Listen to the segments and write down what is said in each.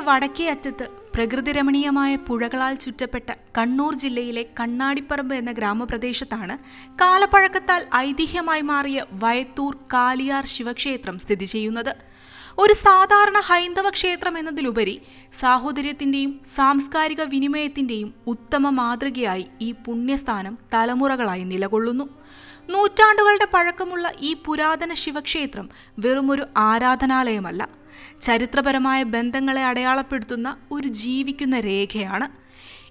വടക്കേ അറ്റത്ത് പ്രകൃതിരമണീയമായ പുഴകളാൽ ചുറ്റപ്പെട്ട കണ്ണൂർ ജില്ലയിലെ കണ്ണാടിപ്പറമ്പ് എന്ന ഗ്രാമപ്രദേശത്താണ് കാലപ്പഴക്കത്താൽ ഐതിഹ്യമായി മാറിയ വയത്തൂർ കാലിയാർ ശിവക്ഷേത്രം സ്ഥിതി ചെയ്യുന്നത്. ഒരു സാധാരണ ഹൈന്ദവ ക്ഷേത്രം എന്നതിലുപരി സാഹോദര്യത്തിന്റെയും സാംസ്കാരിക വിനിമയത്തിന്റെയും ഉത്തമ മാതൃകയായി ഈ പുണ്യസ്ഥാനം തലമുറകളായി നിലകൊള്ളുന്നു. നൂറ്റാണ്ടുകളുടെ പഴക്കമുള്ള ഈ പുരാതന ശിവക്ഷേത്രം വെറുമൊരു ആരാധനാലയമല്ല. ചരിത്രപരമായ ബന്ധങ്ങളെ അടയാളപ്പെടുത്തുന്ന ഒരു ജീവിക്കുന്ന രേഖയാണ്.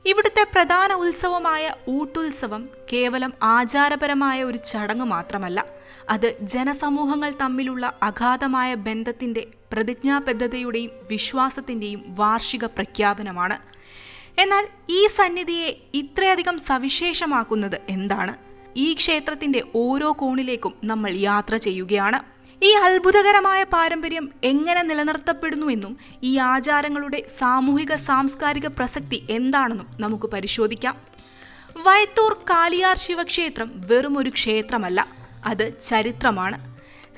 ഇവിടുത്തെ പ്രധാന ഉത്സവമായ ഊട്ടുത്സവം കേവലം ആചാരപരമായ ഒരു ചടങ്ങ് മാത്രമല്ല അത് ജനസമൂഹങ്ങൾ തമ്മിലുള്ള അഗാധമായ ബന്ധത്തിന്റെ പ്രതിജ്ഞാബദ്ധതയുടെയും വിശ്വാസത്തിന്റെയും വാർഷിക പ്രഖ്യാപനമാണ്. എന്നാൽ ഈ സന്നിധിയെ ഇത്രയധികം സവിശേഷമാക്കുന്നത് എന്താണ്? ഈ ക്ഷേത്രത്തിന്റെ ഓരോ കോണിലേക്കും നമ്മൾ യാത്ര ചെയ്യുകയാണ്. ഈ അത്ഭുതകരമായ പാരമ്പര്യം എങ്ങനെ നിലനിർത്തപ്പെടുന്നു എന്നും ഈ ആചാരങ്ങളുടെ സാമൂഹിക സാംസ്കാരിക പ്രസക്തി എന്താണെന്നും നമുക്ക് പരിശോധിക്കാം. വയത്തൂർ കാലിയാർ ശിവക്ഷേത്രം വെറും ഒരു ക്ഷേത്രമല്ല അത് ചരിത്രമാണ്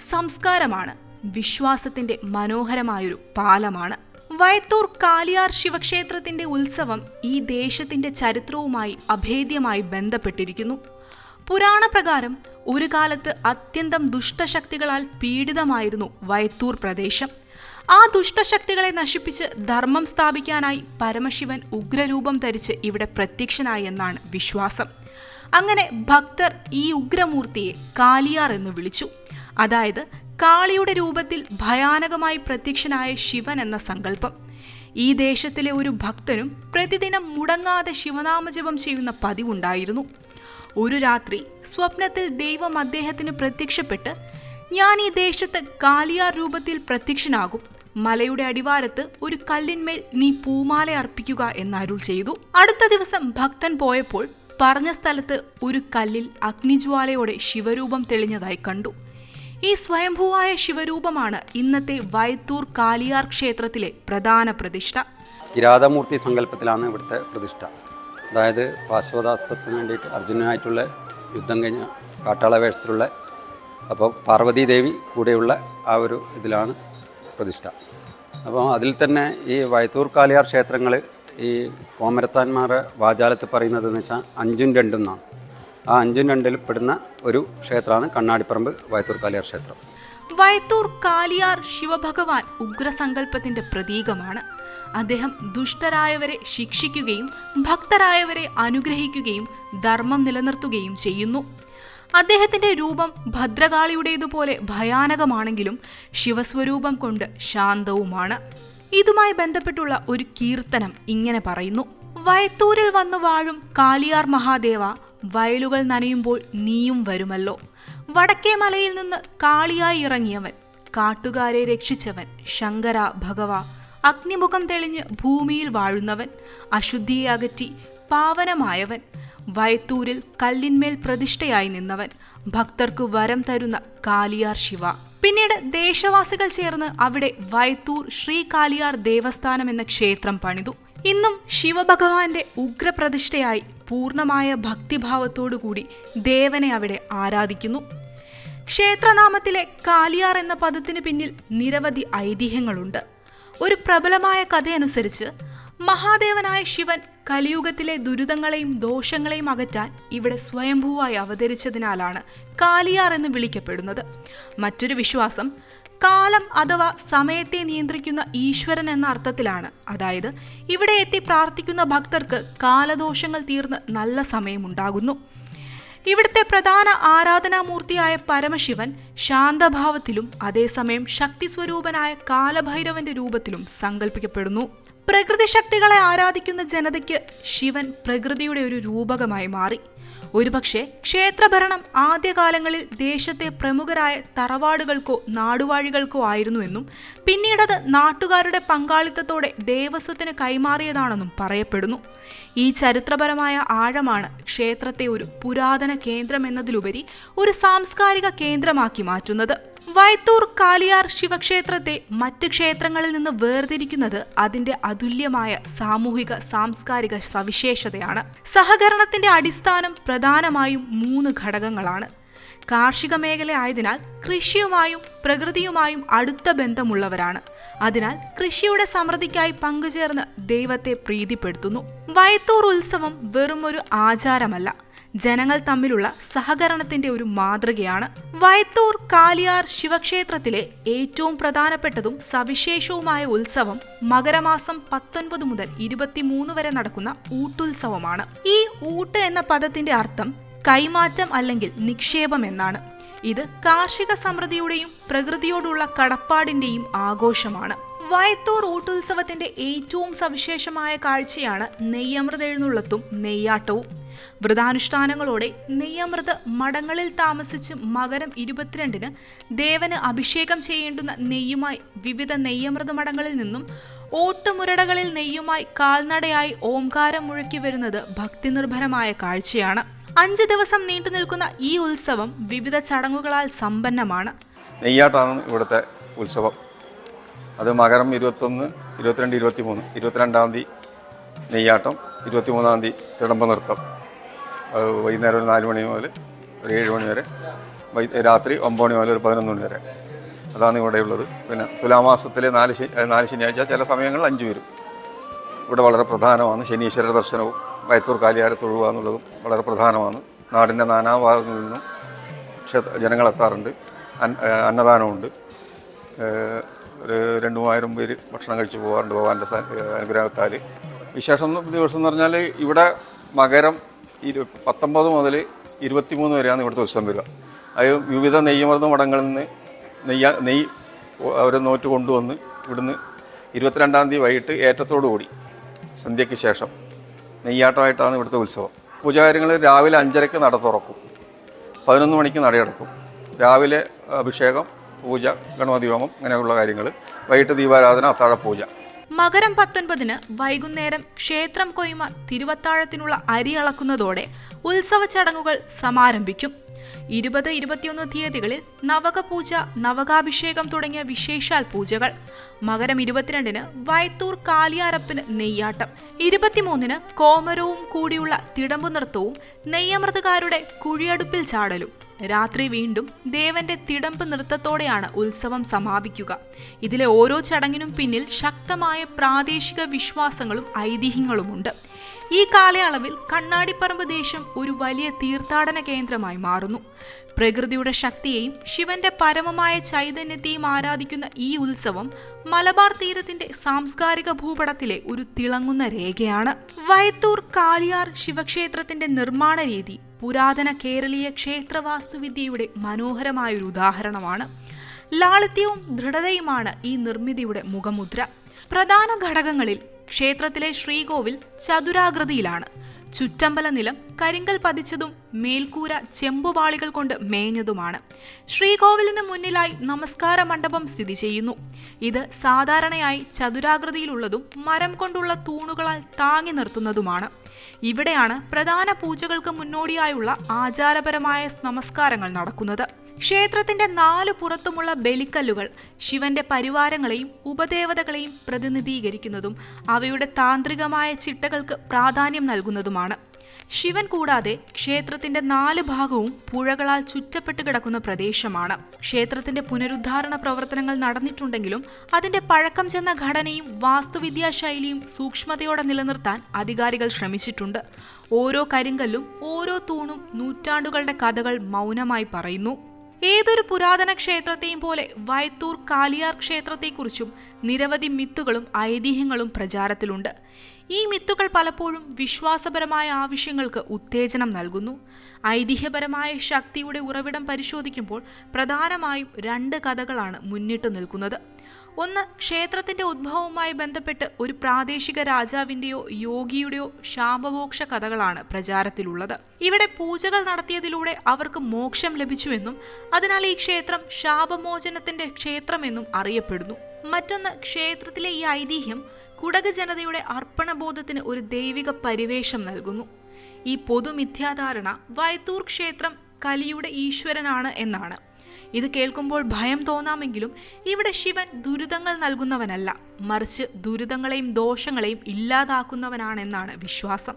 സംസ്കാരമാണ് വിശ്വാസത്തിന്റെ മനോഹരമായൊരു പാലമാണ്. വയത്തൂർ കാലിയാർ ശിവക്ഷേത്രത്തിന്റെ ഉത്സവം ഈ ദേശത്തിന്റെ ചരിത്രവുമായി അഭേദ്യമായി ബന്ധപ്പെട്ടിരിക്കുന്നു. പുരാണപ്രകാരം ഒരു കാലത്ത് അത്യന്തം ദുഷ്ടശക്തികളാൽ പീഡിതമായിരുന്നു വയത്തൂർ പ്രദേശം. ആ ദുഷ്ടശക്തികളെ നശിപ്പിച്ച് ധർമ്മം സ്ഥാപിക്കാനായി പരമശിവൻ ഉഗ്രരൂപം ധരിച്ച് ഇവിടെ പ്രത്യക്ഷനായി എന്നാണ് വിശ്വാസം. അങ്ങനെ ഭക്തർ ഈ ഉഗ്രമൂർത്തിയെ കാലിയാർ എന്ന് വിളിച്ചു. അതായത് കാളിയുടെ രൂപത്തിൽ ഭയാനകമായി പ്രത്യക്ഷനായ ശിവൻ എന്ന സങ്കല്പം. ഈ ദേശത്തിലെ ഒരു ഭക്തനും പ്രതിദിനം മുടങ്ങാതെ ശിവനാമജപം ചെയ്യുന്ന പതിവുണ്ടായിരുന്നു. ഒരു രാത്രി സ്വപ്നത്തിൽ ദൈവം അദ്ദേഹത്തിന് പ്രത്യക്ഷപ്പെട്ട് ഞാൻ ഈ ദേശത്ത് കാലിയാർ രൂപത്തിൽ പ്രത്യക്ഷനാകും. മലയുടെ അടിവാരത്ത് ഒരു കല്ലിന്മേൽ നീ പൂമാല അർപ്പിക്കുക എന്ന് അരുൾ ചെയ്തു. അടുത്ത ദിവസം ഭക്തൻ പോയപ്പോൾ പറഞ്ഞ സ്ഥലത്ത് ഒരു കല്ലിൽ അഗ്നിജ്വാലയോടെ ശിവരൂപം തെളിഞ്ഞതായി കണ്ടു. ഈ സ്വയംഭൂവായ ശിവരൂപമാണ് ഇന്നത്തെ വൈത്തൂർ കാലിയാർ ക്ഷേത്രത്തിലെ പ്രധാന പ്രതിഷ്ഠ. കിരാതമൂർത്തി സങ്കല്പത്തിലാണ് ഇവിടുത്തെ പ്രതിഷ്ഠ. അതായത് പാശ്വദാസത്തിന് വേണ്ടിയിട്ട് അർജുനനായിട്ടുള്ള യുദ്ധം കഴിഞ്ഞ കാട്ടാള വേഷത്തിലുള്ള അപ്പോൾ പാർവതി ദേവി കൂടെയുള്ള ആ ഒരു ഇതിലാണ് പ്രതിഷ്ഠ. അപ്പോൾ അതിൽ തന്നെ ഈ വയത്തൂർ കാലിയാർ ക്ഷേത്രങ്ങൾ ഈ കോമരത്താന്മാരുടെ വാചാലത്ത് പറയുന്നത് എന്ന് വെച്ചാൽ അഞ്ചും രണ്ടും എന്നാണ്. ആ അഞ്ചും രണ്ടിൽ പെടുന്ന ഒരു ക്ഷേത്രമാണ് കണ്ണാടിപ്പറമ്പ് വയത്തൂർ കാലിയാർ ക്ഷേത്രം. വയത്തൂർ കാലിയാർ ശിവഭഗവാൻ ഉഗ്രസങ്കല്പത്തിന്റെ പ്രതീകമാണ്. അദ്ദേഹം ദുഷ്ടരായവരെ ശിക്ഷിക്കുകയും ഭക്തരായവരെ അനുഗ്രഹിക്കുകയും ധർമ്മം നിലനിർത്തുകയും ചെയ്യുന്നു. അദ്ദേഹത്തിന്റെ രൂപം ഭദ്രകാളിയുടേതുപോലെ ഭയാനകമാണെങ്കിലും ശിവസ്വരൂപം കൊണ്ട് ശാന്തവുമാണ്. ഇതുമായി ബന്ധപ്പെട്ടുള്ള ഒരു കീർത്തനം ഇങ്ങനെ പറയുന്നു. വയത്തൂരിൽ വന്നു വാഴും കാലിയാർ മഹാദേവ വയലുകൾ നനയുമ്പോൾ നീയും വരുമല്ലോ. വടക്കേ മലയിൽ നിന്ന് കാളിയായി ഇറങ്ങിയവൻ കാട്ടുകാരെ രക്ഷിച്ചവൻ ശങ്കര ഭഗവ അഗ്നിമുഖം തെളിഞ്ഞ് ഭൂമിയിൽ വാഴുന്നവൻ അശുദ്ധിയെ അകറ്റി പാവനമായവൻ വയത്തൂരിൽ കല്ലിന്മേൽ പ്രതിഷ്ഠയായി നിന്നവൻ ഭക്തർക്ക് വരം തരുന്ന കാലിയാർ ശിവ. പിന്നീട് ദേശവാസികൾ ചേർന്ന് അവിടെ വയത്തൂർ ശ്രീ കാലിയാർ ദേവസ്ഥാനം എന്ന ക്ഷേത്രം പണിതു. ഇന്നും ശിവഭഗവാന്റെ ഉഗ്രപ്രതിഷ്ഠയായി പൂർണമായ ഭക്തിഭാവത്തോടുകൂടി ദേവനെ അവിടെ ആരാധിക്കുന്നു. ക്ഷേത്രനാമത്തിലെ കാലിയാർ എന്ന പദത്തിന് പിന്നിൽ നിരവധി ഐതിഹ്യങ്ങളുണ്ട്. ഒരു പ്രബലമായ കഥയനുസരിച്ച് മഹാദേവനായ ശിവൻ കലിയുഗത്തിലെ ദുരിതങ്ങളെയും ദോഷങ്ങളെയും അകറ്റാൻ ഇവിടെ സ്വയംഭൂവായി അവതരിച്ചതിനാലാണ് കാലിയാർ എന്ന് വിളിക്കപ്പെടുന്നത്. മറ്റൊരു വിശ്വാസം കാലം അഥവാ സമയത്തെ നിയന്ത്രിക്കുന്ന ഈശ്വരൻ എന്ന അർത്ഥത്തിലാണ്. അതായത് ഇവിടെ എത്തി പ്രാർത്ഥിക്കുന്ന ഭക്തർക്ക് കാലദോഷങ്ങൾ തീർന്ന് നല്ല സമയമുണ്ടാകുന്നു. ഇവിടുത്തെ പ്രധാന ആരാധനാമൂർത്തിയായ പരമശിവൻ ശാന്തഭാവത്തിലും അതേസമയം ശക്തി സ്വരൂപനായ കാലഭൈരവന്റെ രൂപത്തിലും സങ്കല്പിക്കപ്പെടുന്നു പ്രകൃതി ശക്തികളെ ആരാധിക്കുന്ന ജനതയ്ക്ക് ശിവൻ പ്രകൃതിയുടെ ഒരു രൂപകമായി മാറി. ഒരുപക്ഷെ ക്ഷേത്രഭരണം ആദ്യകാലങ്ങളിൽ ദേശത്തെ പ്രമുഖരായ തറവാടുകൾക്കോ നാടുവാഴികൾക്കോ ആയിരുന്നുവെന്നും പിന്നീടത് നാട്ടുകാരുടെ പങ്കാളിത്തത്തോടെ ദേവസ്വത്തിന് കൈമാറിയതാണെന്നും പറയപ്പെടുന്നു. ഈ ചരിത്രപരമായ ആഴമാണ് ക്ഷേത്രത്തെ ഒരു പുരാതന കേന്ദ്രം എന്നതിലുപരി ഒരു സാംസ്കാരിക കേന്ദ്രമാക്കി മാറ്റുന്നത്. വയത്തൂർ കാലിയാർ ശിവക്ഷേത്രത്തെ മറ്റ് ക്ഷേത്രങ്ങളിൽ നിന്ന് വേർതിരിക്കുന്നത് അതിന്റെ അതുല്യമായ സാമൂഹിക സാംസ്കാരിക സവിശേഷതയാണ്. സഹകരണത്തിന്റെ അടിസ്ഥാനം പ്രധാനമായും മൂന്ന് ഘടകങ്ങളാണ്. കാർഷിക മേഖല ആയതിനാൽ കൃഷിയുമായും പ്രകൃതിയുമായും അടുത്ത ബന്ധമുള്ളവരാണ്. അതിനാൽ കൃഷിയുടെ സമൃദ്ധിക്കായി പങ്കുചേർന്ന് ദൈവത്തെ പ്രീതിപ്പെടുത്തുന്നു. വയത്തൂർ ഉത്സവം വെറുമൊരു ആചാരമല്ല ജനങ്ങൾ തമ്മിലുള്ള സഹകരണത്തിന്റെ ഒരു മാതൃകയാണ് വയത്തൂർ കാലിയാർ ശിവക്ഷേത്രത്തിലെ ഏറ്റവും പ്രധാനപ്പെട്ടതും സവിശേഷവുമായ ഉത്സവം മകരമാസം പത്തൊൻപത് മുതൽ ഇരുപത്തിമൂന്ന് വരെ നടക്കുന്ന ഊട്ടുത്സവമാണ്. ഈ ഊട്ട് എന്ന പദത്തിന്റെ അർത്ഥം കൈമാറ്റം അല്ലെങ്കിൽ നിക്ഷേപം എന്നാണ്. ഇത് കാർഷിക സമൃദ്ധിയുടെയും പ്രകൃതിയോടുള്ള കടപ്പാടിന്റെയും ആഘോഷമാണ്. വയത്തൂർ ഊട്ടുത്സവത്തിന്റെ ഏറ്റവും സവിശേഷമായ കാഴ്ചയാണ് നെയ്യമൃതെഴുന്നള്ളത്തും നെയ്യാട്ടവും. വ്രതാനുഷ്ഠാനങ്ങളോടെ നെയ്യമൃത് മഠങ്ങളിൽ താമസിച്ച് മകരം ഇരുപത്തിരണ്ടിന് ദേവന് അഭിഷേകം ചെയ്യേണ്ടുന്ന നെയ്യുമായി വിവിധ നെയ്യമൃത മഠങ്ങളിൽ നിന്നും ഓട്ടുമുരടകളിൽ നെയ്യുമായി കാൽനടയായി ഓംകാരം മുഴക്കി വരുന്നത് ഭക്തിനിർഭരമായ കാഴ്ചയാണ്. അഞ്ച് ദിവസം നീണ്ടു നിൽക്കുന്ന ഈ ഉത്സവം വിവിധ ചടങ്ങുകളാൽ സമ്പന്നമാണ്. നെയ്യാട്ടാണ് ഇവിടുത്തെ ഉത്സവം. അത് മകരം ഇരുപത്തൊന്ന് ഇരുപത്തിരണ്ട് ഇരുപത്തി മൂന്ന് ഇരുപത്തിരണ്ടാം തീയതി നെയ്യാട്ടം ഇരുപത്തിമൂന്നാം തീയതി തിടമ്പ നൃത്തം. വൈകുന്നേരം ഒരു നാല് മണി മുതൽ ഒരു ഏഴ് മണി വരെ. വൈ രാത്രി ഒമ്പത് മണി മുതൽ ഒരു പതിനൊന്ന് മണി വരെ. അതാണ് ഇവിടെ ഉള്ളത്. പിന്നെ തുലാമാസത്തിലെ നാല് നാല് ശനിയാഴ്ച ചില സമയങ്ങളിൽ അഞ്ച് വരും. ഇവിടെ വളരെ പ്രധാനമാണ്. ശനീശ്വര ദർശനവും വയത്തൂർ കാലിയാര തൊഴുക എന്നുള്ളതും വളരെ പ്രധാനമാണ്. നാടിന്റെ നാനാഭാഗങ്ങളിൽ നിന്നും ക്ഷേത്ര ജനങ്ങളെത്താറുണ്ട് അന്നദാനമുണ്ട്. ഒരു രണ്ട് മൂവായിരം പേര് ഭക്ഷണം കഴിച്ച് പോകാറുണ്ട് ഭഗവാന്റെ അനുഗ്രഹത്താൽ. വിശേഷം ദിവസം എന്ന് പറഞ്ഞാൽ ഇവിടെ മകരം ഇരു പത്തൊമ്പത് മുതൽ ഇരുപത്തിമൂന്ന് വരെയാണ് ഇവിടുത്തെ ഉത്സവം വരിക. അത് വിവിധ നെയ്യമർദ്ദ മഠങ്ങളിൽ നിന്ന് നെയ്യ നെയ്യ് അവരെ നോറ്റ് കൊണ്ടുവന്ന് ഇവിടുന്ന് ഇരുപത്തിരണ്ടാം തീയതി വൈകിട്ട് ഏറ്റത്തോടു കൂടി സന്ധ്യയ്ക്ക് ശേഷം നെയ്യാട്ടമായിട്ടാണ് ഇവിടുത്തെ ഉത്സവം. പൂജാകാര്യങ്ങൾ രാവിലെ അഞ്ചരയ്ക്ക് നട തുറക്കും. പതിനൊന്ന് മണിക്ക് നടയടക്കും രാവിലെ അഭിഷേകം പൂജ ഗണപതി ഹോമം അങ്ങനെയുള്ള കാര്യങ്ങൾ. വൈകിട്ട് ദീപാരാധന അത്താഴപൂജ. മകരം പത്തൊൻപതിന് വൈകുന്നേരം ക്ഷേത്രം കൊയ്മ തിരുവത്താഴത്തിനുള്ള അരി അളക്കുന്നതോടെ ഉത്സവ ചടങ്ങുകൾ സമാരംഭിക്കും. ഇരുപത് ഇരുപത്തിയൊന്ന് തീയതികളിൽ നവകപൂജ നവകാഭിഷേകം തുടങ്ങിയ വിശേഷാൽ പൂജകൾ. മകരം ഇരുപത്തിരണ്ടിന് വൈത്തൂർ കാലിയാരപ്പിന് നെയ്യാട്ടം. ഇരുപത്തിമൂന്നിന് കോമരവും കൂടിയുള്ള തിടമ്പു നൃത്തവും നെയ്യമൃതുകാരുടെ കുഴിയടുപ്പിൽ ചാടലും. രാത്രി വീണ്ടും ദേവന്റെ തിടമ്പ് നൃത്തത്തോടെയാണ് ഉത്സവം സമാപിക്കുക. ഇതിലെ ഓരോ ചടങ്ങിനും പിന്നിൽ ശക്തമായ പ്രാദേശിക വിശ്വാസങ്ങളും ഐതിഹ്യങ്ങളുമുണ്ട്. ഈ കാലയളവിൽ കണ്ണാടിപ്പറമ്പ് ദേശം ഒരു വലിയ തീർത്ഥാടന കേന്ദ്രമായി മാറുന്നു. പ്രകൃതിയുടെ ശക്തിയെയും ശിവന്റെ പരമമായ ചൈതന്യത്തെയും ആരാധിക്കുന്ന ഈ ഉത്സവം മലബാർ തീരത്തിന്റെ സാംസ്കാരിക ഭൂപടത്തിലെ ഒരു തിളങ്ങുന്ന രേഖയാണ്. വയത്തൂർ കാലിയാർ ശിവക്ഷേത്രത്തിന്റെ നിർമ്മാണ രീതി പുരാതന കേരളീയ ക്ഷേത്രവാസ്തുവിദ്യയുടെ മനോഹരമായൊരു ഉദാഹരണമാണ്. ലാളിത്യവും ദൃഢതയുമാണ് ഈ നിർമ്മിതിയുടെ മുഖമുദ്ര. പ്രധാന ഘടകങ്ങളിൽ ക്ഷേത്രത്തിലെ ശ്രീകോവിൽ ചതുരാകൃതിയിലാണ്. ചുറ്റമ്പല നിലം കരിങ്കൽ പതിച്ചതും മേൽക്കൂര ചെമ്പുപാളികൾ കൊണ്ട് മേഞ്ഞതുമാണ്. ശ്രീകോവിലിന് മുന്നിലായി നമസ്കാര മണ്ഡപം സ്ഥിതി ചെയ്യുന്നു. ഇത് സാധാരണയായി ചതുരാകൃതിയിലുള്ളതും മരം കൊണ്ടുള്ള തൂണുകളാൽ താങ്ങി നിർത്തുന്നതുമാണ്. ഇവിടെയാണ് പ്രധാന പൂജകൾക്ക് മുന്നോടിയായുള്ള ആചാരപരമായ നമസ്കാരങ്ങൾ നടക്കുന്നത്. ക്ഷേത്രത്തിന്റെ നാലു പുറത്തുമുള്ള ബലിക്കല്ലുകൾ ശിവന്റെ പരിവാരങ്ങളെയും ഉപദേവതകളെയും പ്രതിനിധീകരിക്കുന്നതും അവയുടെ താന്ത്രികമായ ചിട്ടകൾക്ക് പ്രാധാന്യം നൽകുന്നതുമാണ്. ശിവൻ കൂടാതെ ക്ഷേത്രത്തിന്റെ നാല് ഭാഗവും പുഴകളാൽ ചുറ്റപ്പെട്ട് കിടക്കുന്ന പ്രദേശമാണ്. ക്ഷേത്രത്തിന്റെ പുനരുദ്ധാരണ പ്രവർത്തനങ്ങൾ നടന്നിട്ടുണ്ടെങ്കിലും അതിന്റെ പഴക്കം ചെന്ന ഘടനയും വാസ്തുവിദ്യാ ശൈലിയും സൂക്ഷ്മതയോടെ നിലനിർത്താൻ അധികാരികൾ ശ്രമിച്ചിട്ടുണ്ട്. ഓരോ കരിങ്കല്ലും ഓരോ തൂണും നൂറ്റാണ്ടുകളുടെ കഥകൾ മൗനമായി പറയുന്നു. ഏതൊരു പുരാതന ക്ഷേത്രത്തെയും പോലെ വൈത്തൂർ കാലിയാർ ക്ഷേത്രത്തെക്കുറിച്ചും നിരവധി മിത്തുകളും ഐതിഹ്യങ്ങളും പ്രചാരത്തിലുണ്ട്. ഈ മിത്തുകൾ പലപ്പോഴും വിശ്വാസപരമായ ആവശ്യങ്ങൾക്ക് ഉത്തേജനം നൽകുന്നു. ഐതിഹ്യപരമായ ശക്തിയുടെ ഉറവിടം പരിശോധിക്കുമ്പോൾ പ്രധാനമായും രണ്ട് കഥകളാണ് മുന്നിട്ട് നിൽക്കുന്നത്. ഒന്ന് ക്ഷേത്രത്തിന്റെ ഉദ്ഭവവുമായി ബന്ധപ്പെട്ട് ഒരു പ്രാദേശിക രാജാവിന്റെയോ യോഗിയുടെയോ ശാപമോക്ഷ കഥകളാണ് പ്രചാരത്തിലുള്ളത്. ഇവിടെ പൂജകൾ നടത്തിയതിലൂടെ അവർക്ക് മോക്ഷം ലഭിച്ചുവെന്നും അതിനാൽ ഈ ക്ഷേത്രം ശാപമോചനത്തിന്റെ ക്ഷേത്രമെന്നും അറിയപ്പെടുന്നു. മറ്റൊന്ന് ക്ഷേത്രത്തിലെ ഈ ഐതിഹ്യം കുടക് ജനതയുടെ അർപ്പണബോധത്തിന് ഒരു ദൈവിക പരിവേഷം നൽകുന്നു. ഈ പൊതുമിഥ്യാധാരണ വൈത്തൂർ ക്ഷേത്രം കലിയുടെ ഈശ്വരനാണ് എന്നാണ്. ഇത് കേൾക്കുമ്പോൾ ഭയം തോന്നാമെങ്കിലും ഇവിടെ ശിവൻ ദുരിതങ്ങൾ നൽകുന്നവനല്ല. മറിച്ച് ദുരിതങ്ങളെയും ദോഷങ്ങളെയും ഇല്ലാതാക്കുന്നവനാണെന്നാണ് വിശ്വാസം.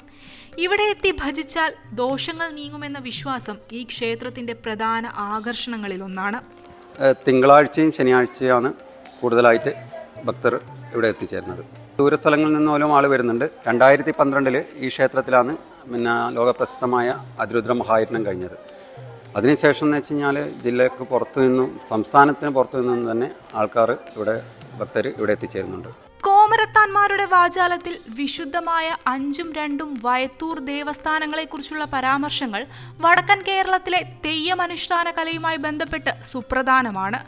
ഇവിടെ എത്തി ഭജിച്ചാൽ ദോഷങ്ങൾ നീങ്ങുമെന്ന വിശ്വാസം ഈ ക്ഷേത്രത്തിന്റെ പ്രധാന ആകർഷണങ്ങളിലൊന്നാണ് തിങ്കളാഴ്ചയും ശനിയാഴ്ചയാണ് കൂടുതലായിട്ട് ഭക്തർ ഇവിടെ എത്തിച്ചേരുന്നത്. ദൂരസ്ഥലങ്ങളിൽ നിന്ന് പോലും ആൾ വരുന്നുണ്ട്. രണ്ടായിരത്തി പന്ത്രണ്ടിൽ ഈ ക്ഷേത്രത്തിലാണ് പിന്നെ ലോകപ്രസിദ്ധമായ അതിരുദ്ര മഹായജ്ഞം കഴിഞ്ഞത്. അതിനുശേഷം എന്ന് വെച്ച് കഴിഞ്ഞാൽ ജില്ലയ്ക്ക് പുറത്തു നിന്നും സംസ്ഥാനത്തിന് പുറത്തു നിന്നും തന്നെ ആൾക്കാർ ഇവിടെ ഭക്തർ ഇവിടെ എത്തിച്ചേരുന്നുണ്ട്. കോമരത്താന്മാരുടെ വാചാലത്തിൽ വിശുദ്ധമായ അഞ്ചും രണ്ടും വയത്തൂർ ദേവസ്ഥാനങ്ങളെക്കുറിച്ചുള്ള പരാമർശങ്ങൾ വടക്കൻ കേരളത്തിലെ തെയ്യമനുഷ്ഠാന കലയുമായി ബന്ധപ്പെട്ട് സുപ്രധാനമാണ്.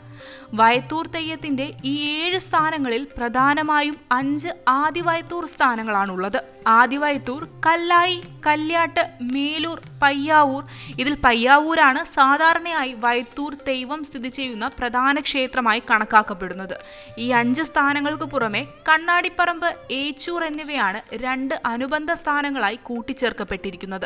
വയത്തൂർ തെയ്യത്തിന്റെ ഈ ഏഴ് സ്ഥാനങ്ങളിൽ പ്രധാനമായും അഞ്ച് ആദിവയത്തൂർ സ്ഥാനങ്ങളാണുള്ളത്. ആദിവയത്തൂർ കല്ലായി കല്യാട്ട് മേലൂർ പയ്യാവൂർ. ഇതിൽ പയ്യാവൂരാണ് സാധാരണയായി വയത്തൂർ തെയ്വം സ്ഥിതി ചെയ്യുന്ന പ്രധാന ക്ഷേത്രമായി കണക്കാക്കപ്പെടുന്നത്. ഈ അഞ്ച് സ്ഥാനങ്ങൾക്ക് പുറമെ കണ്ണാടിപ്പറമ്പ് ഏച്ചൂർ എന്നിവയാണ് രണ്ട് അനുബന്ധ സ്ഥാനങ്ങളായി കൂട്ടിച്ചേർക്കപ്പെട്ടിരിക്കുന്നത്.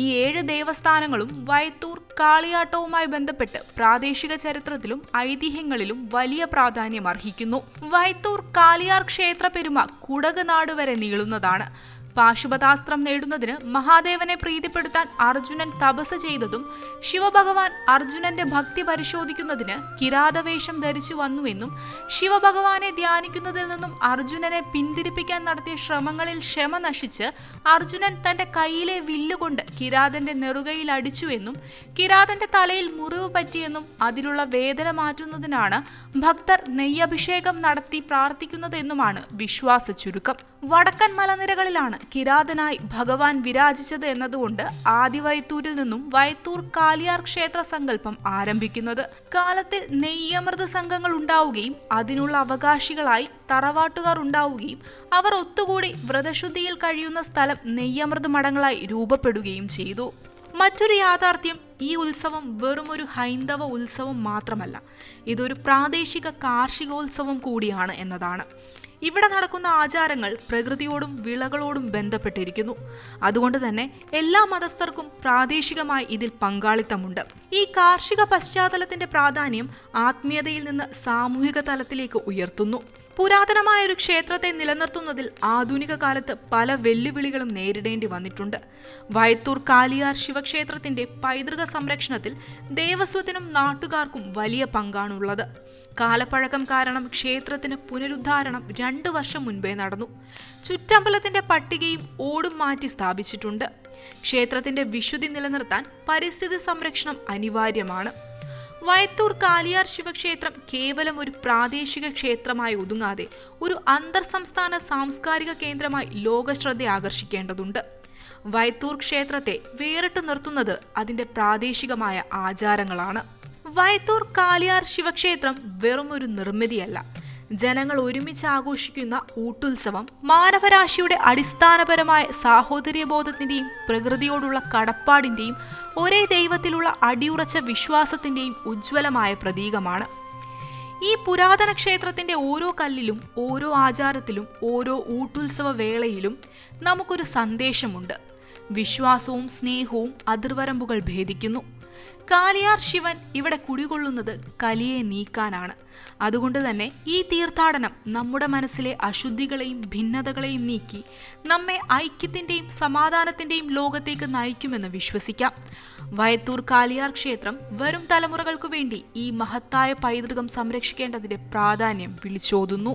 ഈ ഏഴ് ദേവസ്ഥാനങ്ങളും വയത്തൂർ കാളിയാട്ടവുമായി ബന്ധപ്പെട്ട് പ്രാദേശിക ചരിത്രത്തിലും ഐതിഹ്യങ്ങളിലും വലിയ പ്രാധാന്യം അർഹിക്കുന്നു വയത്തൂർ കാളിയാർ ക്ഷേത്ര പെരുമ കുടകനാട് വരെ നീളുന്നതാണ്. പാശുപതാസ്ത്രം നേടുന്നതിന് മഹാദേവനെ പ്രീതിപ്പെടുത്താൻ അർജുനൻ തപസ് ചെയ്തതും ശിവഭഗവാൻ അർജുനന്റെ ഭക്തി പരിശോധിക്കുന്നതിന് കിരാതവേഷം ധരിച്ചു വന്നുവെന്നും ശിവഭഗവാനെ ധ്യാനിക്കുന്നതിൽ നിന്നും അർജുനനെ പിന്തിരിപ്പിക്കാൻ നടത്തിയ ശ്രമങ്ങളിൽ ക്ഷമ നശിച്ച് അർജുനൻ തന്റെ കയ്യിലെ വില്ലുകൊണ്ട് കിരാതന്റെ നെറുകയിൽ അടിച്ചുവെന്നും കിരാതന്റെ തലയിൽ മുറിവ് പറ്റിയെന്നും അതിലുള്ള വേദന മാറ്റുന്നതിനാണ് ഭക്തർ നെയ്യഭിഷേകം നടത്തി പ്രാർത്ഥിക്കുന്നതെന്നുമാണ് വിശ്വാസ ചുരുക്കം. വടക്കൻ മലനിരകളിലാണ് കിരാതനായി ഭഗവാൻ വിരാജിച്ചത് എന്നതുകൊണ്ട് ആദിവയത്തൂരിൽ നിന്നും വയത്തൂർ കാലിയാർ ക്ഷേത്ര സങ്കല്പം ആരംഭിക്കുന്നത്. കാലത്തിൽ നെയ്യമൃത സംഘങ്ങൾ ഉണ്ടാവുകയും അതിനുള്ള അവകാശികളായി തറവാട്ടുകാർ ഉണ്ടാവുകയും അവർ ഒത്തുകൂടി വ്രതശുദ്ധിയിൽ കഴിയുന്ന സ്ഥലം നെയ്യമൃത മഠങ്ങളായി രൂപപ്പെടുകയും ചെയ്തു. മറ്റൊരു യാഥാർത്ഥ്യം ഈ ഉത്സവം വെറും ഒരു ഹൈന്ദവ ഉത്സവം മാത്രമല്ല ഇതൊരു പ്രാദേശിക കാർഷികോത്സവം കൂടിയാണ് എന്നതാണ്. ഇവിടെ നടക്കുന്ന ആചാരങ്ങൾ പ്രകൃതിയോടും വിളകളോടും ബന്ധപ്പെട്ടിരിക്കുന്നു. അതുകൊണ്ട് തന്നെ എല്ലാ മതസ്ഥർക്കും പ്രാദേശികമായി ഇതിൽ പങ്കാളിത്തമുണ്ട്. ഈ കാർഷിക പശ്ചാത്തലത്തിന്റെ പ്രാധാന്യം ആത്മീയതയിൽ നിന്ന് സാമൂഹിക തലത്തിലേക്ക് ഉയർത്തുന്നു. പുരാതനമായ ഒരു ക്ഷേത്രത്തെ നിലനിർത്തുന്നതിൽ ആധുനിക കാലത്ത് പല വെല്ലുവിളികളും നേരിടേണ്ടി വന്നിട്ടുണ്ട്. വയത്തൂർ കാലിയാർ ശിവക്ഷേത്രത്തിന്റെ പൈതൃക സംരക്ഷണത്തിൽ ദേവസ്വത്തിനും നാട്ടുകാർക്കും വലിയ പങ്കാണുള്ളത്. കാലപ്പഴക്കം കാരണം ക്ഷേത്രത്തിന് പുനരുദ്ധാരണം രണ്ടു വർഷം മുൻപേ നടന്നു. ചുറ്റമ്പലത്തിന്റെ പട്ടികയും ഓടും മാറ്റി സ്ഥാപിച്ചിട്ടുണ്ട്. ക്ഷേത്രത്തിന്റെ വിശുദ്ധി നിലനിർത്താൻ പരിസ്ഥിതി സംരക്ഷണം അനിവാര്യമാണ്. വയത്തൂർ കാലിയാർ ശിവക്ഷേത്രം കേവലം ഒരു പ്രാദേശിക ക്ഷേത്രമായി ഒതുങ്ങാതെ ഒരു അന്തർ സംസ്ഥാന സാംസ്കാരിക കേന്ദ്രമായി ലോകശ്രദ്ധ ആകർഷിക്കേണ്ടതുണ്ട്. വയത്തൂർ ക്ഷേത്രത്തെ വേറിട്ട് നിർത്തുന്നത് അതിന്റെ പ്രാദേശികമായ ആചാരങ്ങളാണ്. വയത്തൂർ കാലിയാർ ശിവക്ഷേത്രം വെറും ഒരു നിർമ്മിതിയല്ല. ജനങ്ങൾ ഒരുമിച്ച് ആഘോഷിക്കുന്ന ഊട്ടുത്സവം മാനവരാശിയുടെ അടിസ്ഥാനപരമായ സാഹോദര്യബോധത്തിന്റെയും പ്രകൃതിയോടുള്ള കടപ്പാടിന്റെയും ഒരേ ദൈവത്തിലുള്ള അടിയുറച്ച വിശ്വാസത്തിന്റെയും ഉജ്ജ്വലമായ പ്രതീകമാണ്. ഈ പുരാതന ക്ഷേത്രത്തിന്റെ ഓരോ കല്ലിലും ഓരോ ആചാരത്തിലും ഓരോ ഊട്ടുത്സവ വേളയിലും നമുക്കൊരു സന്ദേശമുണ്ട്. വിശ്വാസവും സ്നേഹവും അതിർവരമ്പുകൾ ഭേദിക്കുന്നു. കാലിയാർ ശിവൻ ഇവിടെ കുടികൊള്ളുന്നത് കലിയെ നീക്കാനാണ്. അതുകൊണ്ട് തന്നെ ഈ തീർത്ഥാടനം നമ്മുടെ മനസ്സിലെ അശുദ്ധികളെയും ഭിന്നതകളെയും നീക്കി നമ്മെ ഐക്യത്തിന്റെയും സമാധാനത്തിന്റെയും ലോകത്തേക്ക് നയിക്കുമെന്ന് വിശ്വസിക്കാം. വയത്തൂർ കാലിയാർ ക്ഷേത്രം വരും തലമുറകൾക്കു വേണ്ടി ഈ മഹത്തായ പൈതൃകം സംരക്ഷിക്കേണ്ടതിന്റെ പ്രാധാന്യം വിളിച്ചോതുന്നു.